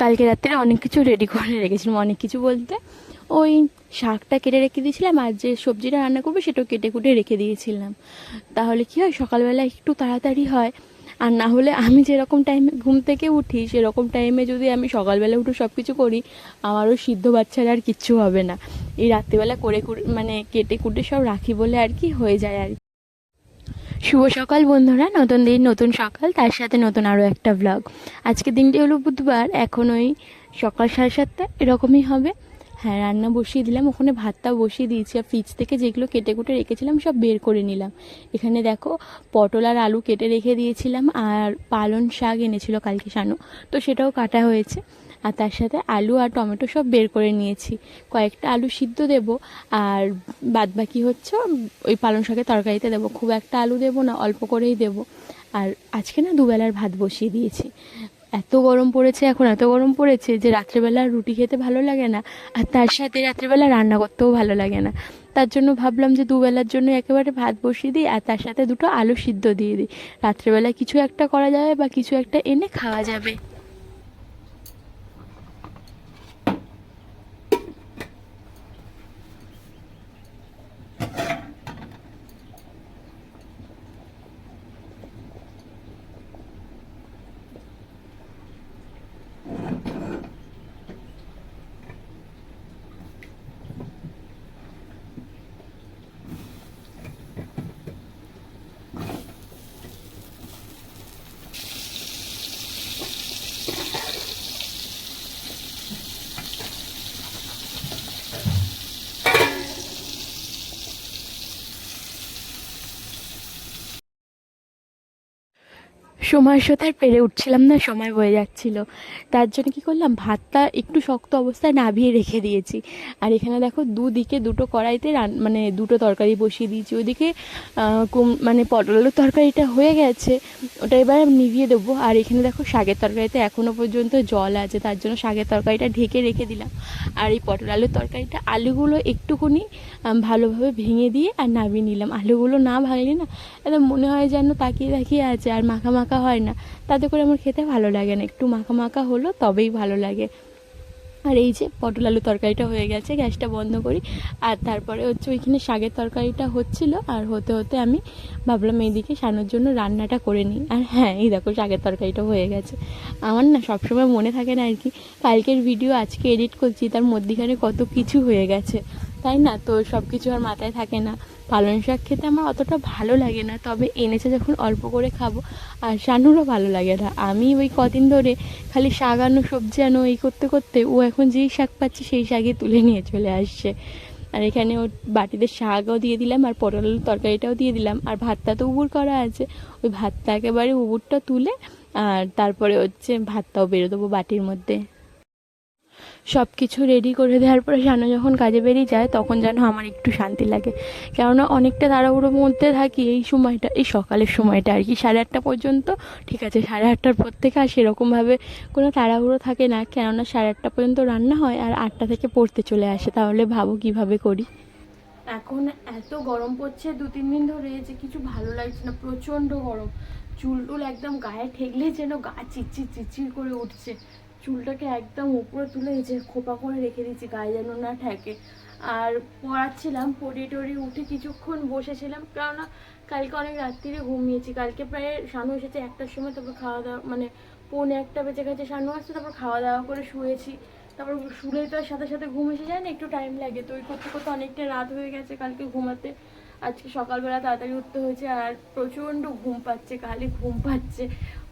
কালকে রাত্রে অনেক কিছু রেডি করে রেখেছিলাম, অনেক কিছু বলতে। ওই শাকটা কেটে রেখে দিয়েছিলাম আর যে সবজিটা রান্না করব সেটাও কেটে কুটে রেখে দিয়েছিলাম। তাহলে কি হয়, সকালবেলা একটু তাড়াতাড়ি হয়। আর না হলে আমি যেরকম টাইমে ঘুম থেকে উঠি, সেরকম টাইমে যদি আমি সকালবেলা উঠে সব কিছু করি, আমারও সিদ্ধ বাচ্চারা আর কিচ্ছু হবে না। এই রাত্রিবেলা করে মানে কেটে কুটে সব রাখি বলে আর কি হয়ে যায় আর। শুভ সকাল বন্ধুরা, নতুন দিন, নতুন সকাল, তার সাথে নতুন আরও একটা ব্লগ আজকে দিনটি হলো বুধবার, এখন ওই সকাল সাড়ে সাতটা, এরকমই হবে। হ্যাঁ রান্না বসিয়ে দিলাম, ওখানে ভাতটা বসিয়ে দিয়েছি, আর ফ্রিজ থেকে যেগুলো কেটে কুটে রেখেছিলাম, সব বের করে নিলাম। এখানে দেখো, পটল আর আলু কেটে রেখে দিয়েছিলাম, আর পালন শাক এনেছিল কালকে শানু, তো সেটাও কাটা হয়েছে। আর তার সাথে আলু আর টমেটো সব বের করে নিয়েছি। কয়েকটা আলু সিদ্ধ দেব আর বাদ বাকি হচ্ছে ওই পালং শাকের তরকারিতে দেবো। খুব একটা আলু দেবো না, অল্প করেই দেব। আর আজকে না দুবেলার ভাত বসিয়ে দিয়েছি। এত গরম পড়েছে এখন, এত গরম পড়েছে যে রাত্রেবেলা রুটি খেতে ভালো লাগে না, আর তার সাথে রাত্রেবেলা রান্না করতেও ভালো লাগে না। তার জন্য ভাবলাম যে দুবেলার জন্য একেবারে ভাত বসিয়ে দিই, আর তার সাথে দুটো আলু সিদ্ধ দিয়ে দিই। রাত্রেবেলা কিছু একটা করা যাবে বা কিছু একটা এনে খাওয়া যাবে। সময়ের সাথে আর পেরে উঠছিলাম না, সময় বয়ে যাচ্ছিল। তার জন্য কি করলাম? ভাতটা একটু শক্ত অবস্থায় নাভিয়ে রেখে দিয়েছি। আর এখানে দেখো, দুদিকে দুটো কড়াইতে রান মানে দুটো তরকারি বসিয়ে দিয়েছি। ওইদিকে কুম- মানে পটল আলুর তরকারিটা হয়ে গেছে, ওটা এবার নিভিয়ে দেবো। আর এখানে দেখো, শাকের তরকারিতে এখনও পর্যন্ত জল আছে, তার জন্য শাকের তরকারিটা ঢেকে রেখে দিলাম। আর এই পটল আলুর তরকারিটা, আলুগুলো একটুখানি ভালোভাবে ভেঙে দিয়ে আর নামিয়ে নিলাম। আলুগুলো না ভাঙলে না একদম মনে হয় যেন তাকিয়ে তাকিয়ে আছে, আর মাখা মাখা হয় না। তাতে করে আমার খেতে ভালো লাগে না। একটু মাখা মাখা হলো, তবেই ভালো লাগে। আর এই যে পটল আলু তরকারিটা হয়ে গেছে, গ্যাসটা বন্ধ করি। আর তারপরে হচ্ছে ওইখানে শাকের তরকারিটা হচ্ছিল। আর হতে হতে আমি ভাবলাম এইদিকে সানোর জন্য রান্নাটা করে নিই। আর হ্যাঁ এই দেখো শাকের তরকারিটা হয়ে গেছে। আমার না সবসময় মনে থাকে না আর কি, কালকের ভিডিও আজকে এডিট করছি, তার মধ্যিখানে কত কিছু হয়ে গেছে। তাই না? তো সব কিছু আর মাথায় থাকে না। পালং শাক খেতে আমার অতটা ভালো লাগে না, তবে এনেছে যখন অল্প করে খাব। আর শানুরও ভালো লাগে না। আমি ওই কদিন ধরে খালি শাক আনো, সবজি আনো, এই করতে করতে ও এখন যেই শাক পাচ্ছে সেই শাকই তুলে নিয়ে চলে আসছে। আর এখানে ওর বাটিতে শাকও দিয়ে দিলাম, আর পটল আলুর তরকারিটাও দিয়ে দিলাম। আর ভাতটা তো উবুর করা আছে। ওই ভাতটা একেবারে উবুরটা তুলে, আর তারপরে হচ্ছে ভাতটাও বেরো দেবো বাটির মধ্যে। সব কিছু রেডি করে দেওয়ার পরে শানু যখন কাজে বেরিয়ে যায়, তখন যেন আমার একটু শান্তি লাগে। কেননা অনেকটা তাড়াহুড়োর মধ্যে থাকি এই সময়টা, এই সকালের সময়টা আর কি। সাড়ে আটটা পর্যন্ত, ঠিক আছে, সাড়ে আটটার পর থেকে আর সেরকমভাবে কোনো তাড়াহুড়ো থাকে না। কেননা সাড়ে আটটা পর্যন্ত রান্না হয় আর আটটা থেকে পড়তে চলে আসে। তাহলে ভাবো কীভাবে করি? এখন এত গরম পড়ছে দু, তিন দিন ধরে যে কিছু ভালো লাগছে না, প্রচণ্ড গরম। চুল টুল একদম গায়ে ঠেকলে যেন গা চিচির চিচির করে উঠছে। চুলটাকে একদম উপরে তুলে যে খোপা করে রেখে দিয়েছি, গায়ে যেন না ঠেকে। আর পড়াচ্ছিলাম, পড়িয়ে টড়িয়ে উঠে কিছুক্ষণ বসেছিলাম, কেননা কালকে অনেক রাত্রিরে ঘুমিয়েছি। কালকে প্রায় শানু এসেছে একটার সময়, তারপর খাওয়া দাওয়া মানে পৌনে একটা বেজে গেছে, শানু আসছে, তারপর খাওয়া দাওয়া করে শুয়েছি। তারপর শুলে তো সাথে সাথে ঘুম এসে যায় না, একটু টাইম লাগে। তো ওই করতে করতে অনেকটা রাত হয়ে গেছে কালকে ঘুমাতে। আজকে সকালবেলা তাড়াতাড়ি উঠতে হয়েছে, আর প্রচণ্ড ঘুম পাচ্ছে খালি ঘুম পাচ্ছে।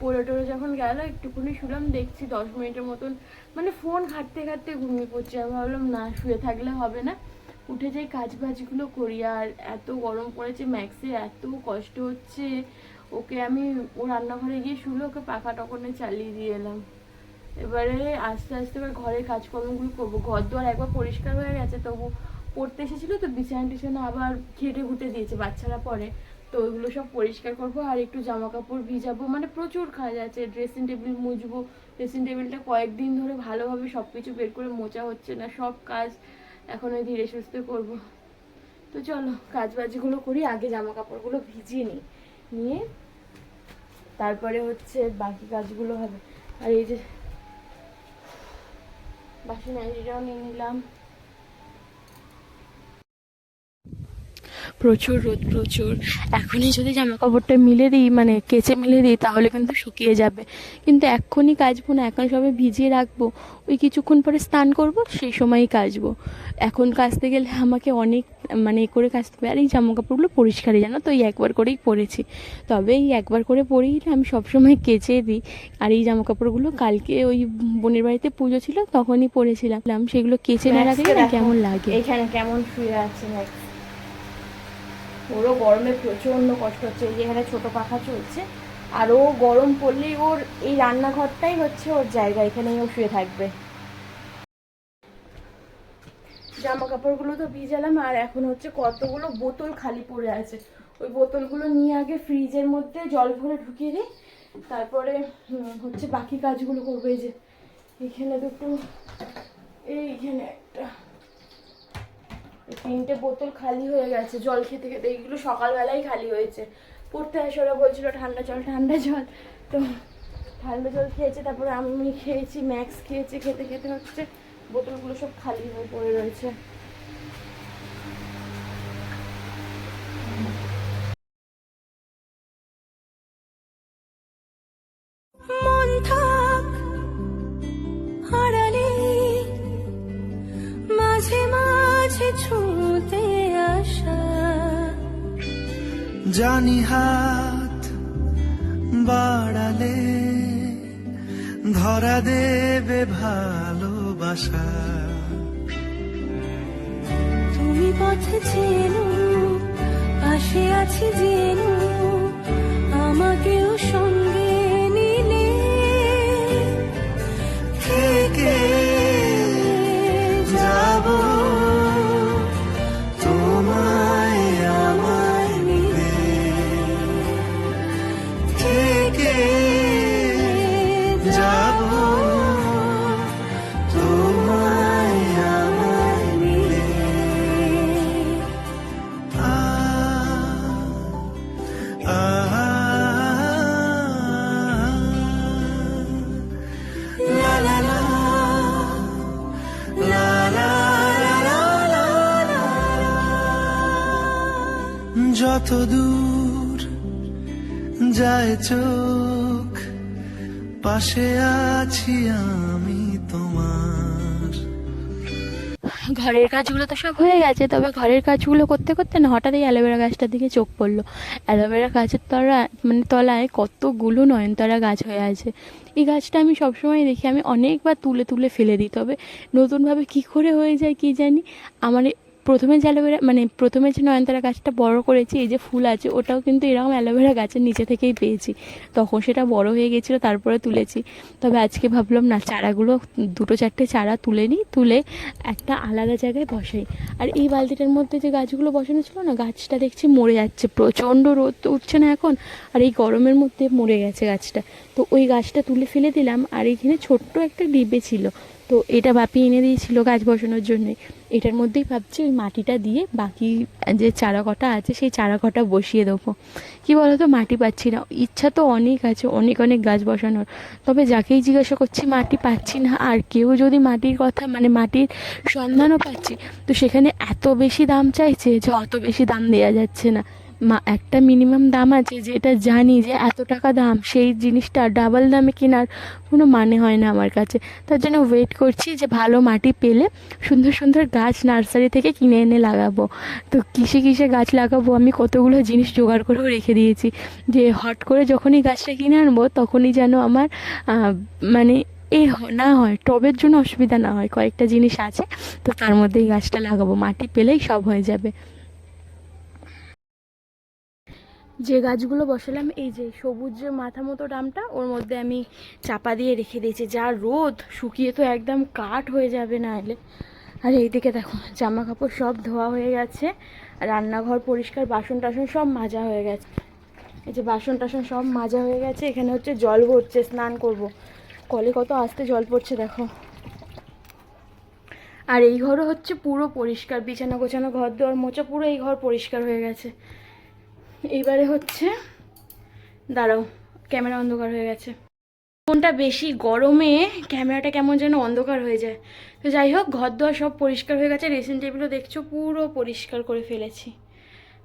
পড়ে টোরে যখন গেল একটুখানি শুলাম, দেখছি দশ মিনিটের মতন মানে ফোন ঘাটতে ঘাটতে ঘুমিয়ে পড়ছে। আমি ভাবলাম, না, শুয়ে থাকলে হবে না। উঠে যাই কাজ বাজগুলো করি, আর এত গরম পড়েছে ম্যাক্সে, এত কষ্ট হচ্ছে। ওকে আমি, ও রান্নাঘরে গিয়ে শুলে ওকে পাখা টকনে চালিয়ে দিয়ে এলাম। এবারে আস্তে আস্তে এবার ঘরের কাজকর্মগুলো করব। ঘর দোয়ার একবার পরিষ্কার হয়ে গেছে, তবু পড়তে এসেছিল তো, বিছানা টিছানা আবার ঘেটে ঘুটে দিয়েছে বাচ্চারা পরে। তো ওইগুলো সব পরিষ্কার করব, আর একটু জামা কাপড় ভিজাবো। মানে প্রচুর কাজ আছে ড্রেসিং টেবিল মুছবো ড্রেসিং টেবিলটা কয়েকদিন ধরে ভালোভাবে সব কিছু বের করে মোচা হচ্ছে না, সব কাজ এখন ওই ধীরে সুস্থে করব। তো চলো কাজ বাজগুলো করি, আগে জামা কাপড়গুলো ভিজিয়ে নিই, নিয়ে তারপরে হচ্ছে বাকি কাজগুলো হবে। আর এই যে বাসি নাইটিটাও নিয়ে নিলাম। প্রচুর রোদ প্রচুর। এখনই যদি জামা কাপড়টা মিলে দিই মানে কেচে মিলে দিই তাহলে কিন্তু শুকিয়ে যাবে। কিন্তু এক্ষুনি কাচবো না এখন সবে ভিজিয়ে রাখব। ওই কিছুক্ষণ পরে স্নান করব সেই সময়ই কাচবো। এখন কাচতে গেলে আমাকে অনেক মানে এ করে কাচতে হবে। আর এই জামা কাপড়গুলো পরিষ্কারই জানো তো? এই একবার করেই পরেছি। তবে এই একবার করে পরেই না আমি সবসময় কেচে দিই। আর এই জামা কাপড়গুলো কালকে ওই বোনের বাড়িতে পুজো ছিল তখনই পরেছিলাম। সেগুলো কেচে না রাখলে কেমন লাগে? এইখানে কেমন শুয়ে আছে ওরও গরমে প্রচণ্ড কষ্ট হচ্ছে। এই যে এখানে ছোটো পাখা চলছে। আর ও গরম পড়লেই ওর এই রান্নাঘরটাই হচ্ছে ওর জায়গা। এখানেই ও শুয়ে থাকবে। জামা কাপড়গুলো তো ভিজালাম, আর এখন হচ্ছে কতগুলো বোতল খালি পড়ে আছে। ওই বোতলগুলো নিয়ে আগে ফ্রিজের মধ্যে জল ভরে ঢুকিয়ে দিই। তারপরে হচ্ছে বাকি কাজগুলো করবে। যে, এখানে দুটো, এইখানে একটা। তিনটে বোতল খালি হয়ে গেছে, জল খেতে খেতে এইগুলো সকালবেলাই খালি হয়েছে। পড়তে আসে ওরা বলছিল, ঠান্ডা জল ঠান্ডা জল। তো ঠান্ডা জল খেয়েছে, তারপরে আমি খেয়েছি, ম্যাক্স খেয়েছি, খেতে খেতে হচ্ছে। বোতলগুলো সব খালি হয়ে পড়ে রয়েছে। জানি হাত বাড়ালে ধরা দেবে ভালোবাসা। তুমি পথ চেনো, পাশে আছি জেনো, আমাকেও সঙ্গে নিলে। থেকে দূর যায় চোখ, পাশে আছি আমি তোমার। ঘরের কাজগুলো তো সব হয়ে গেছে, তবে ঘরের কাজগুলো করতে করতে না হঠাৎ এই অ্যালোভেরা গাছটার দিকে চোখ পড়ল। অ্যালোভেরা গাছের তলা মানে তলায় কতগুলো নয়নতারা গাছ হয়ে আছে। এই গাছটা আমি সবসময় দেখি, আমি অনেকবার তুলে তুলে ফেলে দিই, তবে নতুনভাবে কী করে হয়ে যায় কী জানি? আমার প্রথমে যে অ্যালোভেরা মানে প্রথমে যে নয়নতারা গাছটা বড় করেছি, এই যে ফুল আছে, ওটাও কিন্তু এরকম অ্যালোভেরা গাছের নিচে থেকেই পেয়েছি। তখন সেটা বড় হয়ে গেছিল, তারপরে তুলেছি। তবে আজকে ভাবলাম, না, চারাগুলো, দুটো চারটে চারা তুলে নিই, তুলে একটা আলাদা জায়গায় বসাই। আর এই বালতিটার মধ্যে যে গাছগুলো বসানো ছিল না, গাছটা দেখছি মরে যাচ্ছে, প্রচণ্ড রোদ তো উঠছে না এখন, আর এই গরমের মধ্যে মরে গেছে গাছটা। তো ওই গাছটা তুলে ফেলে দিলাম, আর এইখানে ছোট্ট একটা ডিবে ছিল। তো এটা বাপি এনে দিয়েছিল গাছ বসানোর জন্যে এটার মধ্যেই ভাবছি ওই মাটিটা দিয়ে বাকি যে চারা কটা আছে, সেই চারা কটা বসিয়ে দেবো। কী বলো তো মাটি পাচ্ছি না। ইচ্ছা তো অনেক আছে, অনেক অনেক গাছ বসানোর। তবে যাকেই জিজ্ঞাসা করছি, মাটি পাচ্ছি না। আর কেউ যদি মাটির কথা মানে মাটির সন্ধানও পাচ্ছি, তো সেখানে এত বেশি দাম চাইছে যে অত বেশি দাম দেওয়া যাচ্ছে না। একটা মিনিমাম দাম আছে যেটা জানি যে এত টাকা দাম, সেই জিনিসটা ডাবল দামে কেনার কোনো মানে হয় না আমার কাছে। তার জন্য ওয়েট করছি যে ভালো মাটি পেলে সুন্দর সুন্দর গাছ নার্সারি থেকে কিনে এনে লাগাবো। তো কিসে কিসে গাছ লাগাবো? আমি কতগুলো জিনিস জোগাড় করেও রেখে দিয়েছি। যে হট করে যখনই গাছটা কিনে আনব, তখনই যেন আমার মানে এ না হয়, টবের জন্য অসুবিধা না হয়। কয়েকটা জিনিস আছে, তো তার মধ্যেই গাছটা লাগাবো। মাটি পেলেই সব হয়ে যাবে। যে গাছগুলো বসালাম, এই যে সবুজ যে মাথা মতো ডামটা, ওর মধ্যে আমি চাপা দিয়ে রেখে দিয়েছি। যা রোদ, শুকিয়ে তো একদম কাঠ হয়ে যাবে না এলে আর এইদিকে দেখো জামা কাপড় সব ধোয়া হয়ে গেছে, রান্নাঘর পরিষ্কার বাসন টাসন সব মাজা হয়ে গেছে। এই যে বাসন টাসন সব মাজা হয়ে গেছে, এখানে হচ্ছে জল ভরছে, স্নান করব। কলে কত আস্তে জল পড়ছে, দেখো। আর এই ঘরও হচ্ছে পুরো পরিষ্কার, বিছানা গোছানো ঘর দেওয়ার মোচা পুরো এই ঘর পরিষ্কার হয়ে গেছে। এইবারে হচ্ছে, দাঁড়াও, ক্যামেরা অন্ধকার হয়ে গেছে। ফোনটা বেশি গরমে ক্যামেরাটা কেমন যেন অন্ধকার হয়ে যায়। তো যাই হোক ঘর দোয়ার সব পরিষ্কার হয়ে গেছে ড্রেসিং টেবিলও দেখছ, পুরো পরিষ্কার করে ফেলেছি।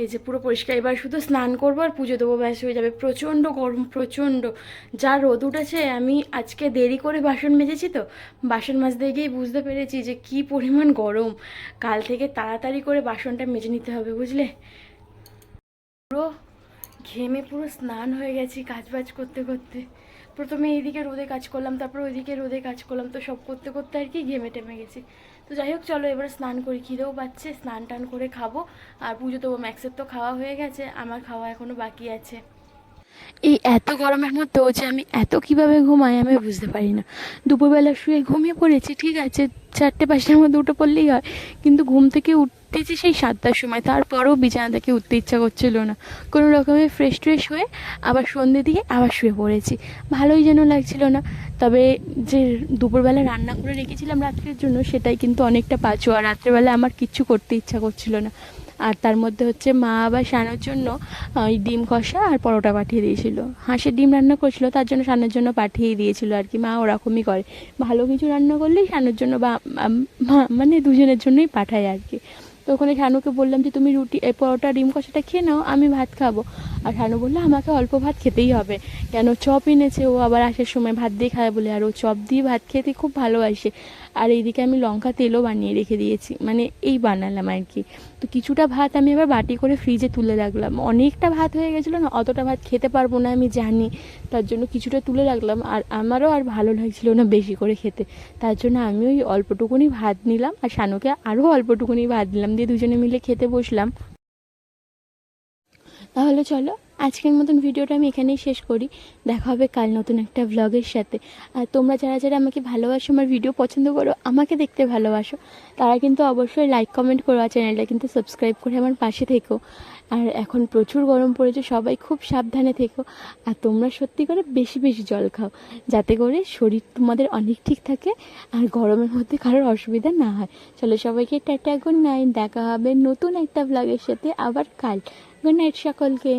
এই যে পুরো পরিষ্কার, এবার শুধু স্নান করব আর পুজো দেবো, ব্যাস হয়ে যাবে। প্রচণ্ড গরম, প্রচণ্ড। যা রোদ উঠেছে, আমি আজকে দেরি করে বাসন মেজেছি তো, বাসন মাজতে গিয়ে বুঝতে পেরেছি যে কি পরিমাণ গরম। কাল থেকে তাড়াতাড়ি করে বাসনটা মেজে নিতে হবে, বুঝলে? পুরো ঘেমে পুরো স্নান হয়ে গেছি কাজ বাজ করতে করতে। প্রথমে এইদিকে রোদে কাজ করলাম, তারপর ওইদিকে রোদে কাজ করলাম, তো সব করতে করতে আর কি ঘেমে টেমে গেছি। তো যাই হোক, চলো এবার স্নান করি, খিদেও পাচ্ছে, স্নান টান করে খাব, আর পুজো তো ম্যাক্সের তো খাওয়া হয়ে গেছে, আমার খাওয়া এখনও বাকি আছে। এই এত গরমের মধ্যেও যে আমি এত কীভাবে ঘুমাই আমি বুঝতে পারি না। দুপুরবেলা শুয়ে ঘুমিয়ে পড়েছি, ঠিক আছে চারটে পাঁচটার মধ্যে উঠে পড়লেই হয়। কিন্তু ঘুম থেকে উঠতেছি সেই সাতটার সময়। তারপরেও বিছানা থেকে উঠতে ইচ্ছা করছিল না। কোনো রকমে ফ্রেশ ট্রেশ হয়ে আবার সন্ধে দিয়ে আবার শুয়ে পড়েছি। ভালোই যেন লাগছিল না। তবে যে দুপুরবেলা রান্না করে রেখেছিলাম রাত্রের জন্য, সেটাই কিন্তু অনেকটা পাচো। আর রাত্রেবেলা আমার কিচ্ছু করতে ইচ্ছা করছিল না। আর তার মধ্যে হচ্ছে মা আবার সানোর জন্য ওই ডিম কষা আর পরোটা পাঠিয়ে দিয়েছিল। হাঁসের ডিম রান্না করেছিল, তার জন্য সানোর জন্য পাঠিয়ে দিয়েছিল আর কি। মা ওরকমই করে। ভালো কিছু রান্না করলেই সানোর জন্য বা মানে দুজনের জন্যই পাঠায় আর কি। তো ওখানে শানুকে বললাম যে, তুমি রুটি পরোটা, ডিম, কষাটা খেয়ে নাও, আমি ভাত খাব। আর শানু বলল, আমাকে অল্প ভাত খেতেই হবে। কেন, চপ এনেছে, ও আবার আসার সময় ভাত দিয়ে খায় বলে। আর ও চপ দিয়ে ভাত খেতে খুব ভালোবাসে। আর এইদিকে আমি লঙ্কা তেলও বানিয়ে রেখে দিয়েছি। মানে এই বানালাম আর কি। তো কিছুটা ভাত আমি এবার বাটি করে ফ্রিজে তুলে রাখলাম। অনেকটা ভাত হয়ে গেছিল না, অতটা ভাত খেতে পারব না আমি জানি। তার জন্য কিছুটা তুলে রাখলাম আর আমারও আর ভালো লাগছিল না বেশি করে খেতে। তার জন্য আমি ওই অল্পটুকুনি ভাত নিলাম আর শানুকে আরও অল্পটুকুনি ভাত দিলাম। দিয়ে দুজনে মিলে খেতে বসলাম। তাহলে চলো আজকের মতন ভিডিওটা আমি এখানেই শেষ করি। দেখা হবে কাল নতুন একটা ভ্লগের সাথে। আর তোমরা যারা যারা আমাকে ভালোবাসো, আমার ভিডিও পছন্দ করো, আমাকে দেখতে ভালোবাসো, তারা কিন্তু অবশ্যই লাইক কমেন্ট করো আর চ্যানেলটা কিন্তু সাবস্ক্রাইব করে আমার পাশে থেকো। আর এখন প্রচুর গরম পড়েছে, সবাই খুব সাবধানে থেকো। আর তোমরা সত্যি করে বেশি বেশি জল খাও, যাতে করে শরীর তোমাদের অনেক ঠিক থাকে আর গরমের মধ্যে কারোর অসুবিধা না হয়। চলো সবাইকে টাটা গুড নাইট দেখা হবে নতুন একটা ভ্লগের সাথে আবার কাল। গুড নাইট সকলকে।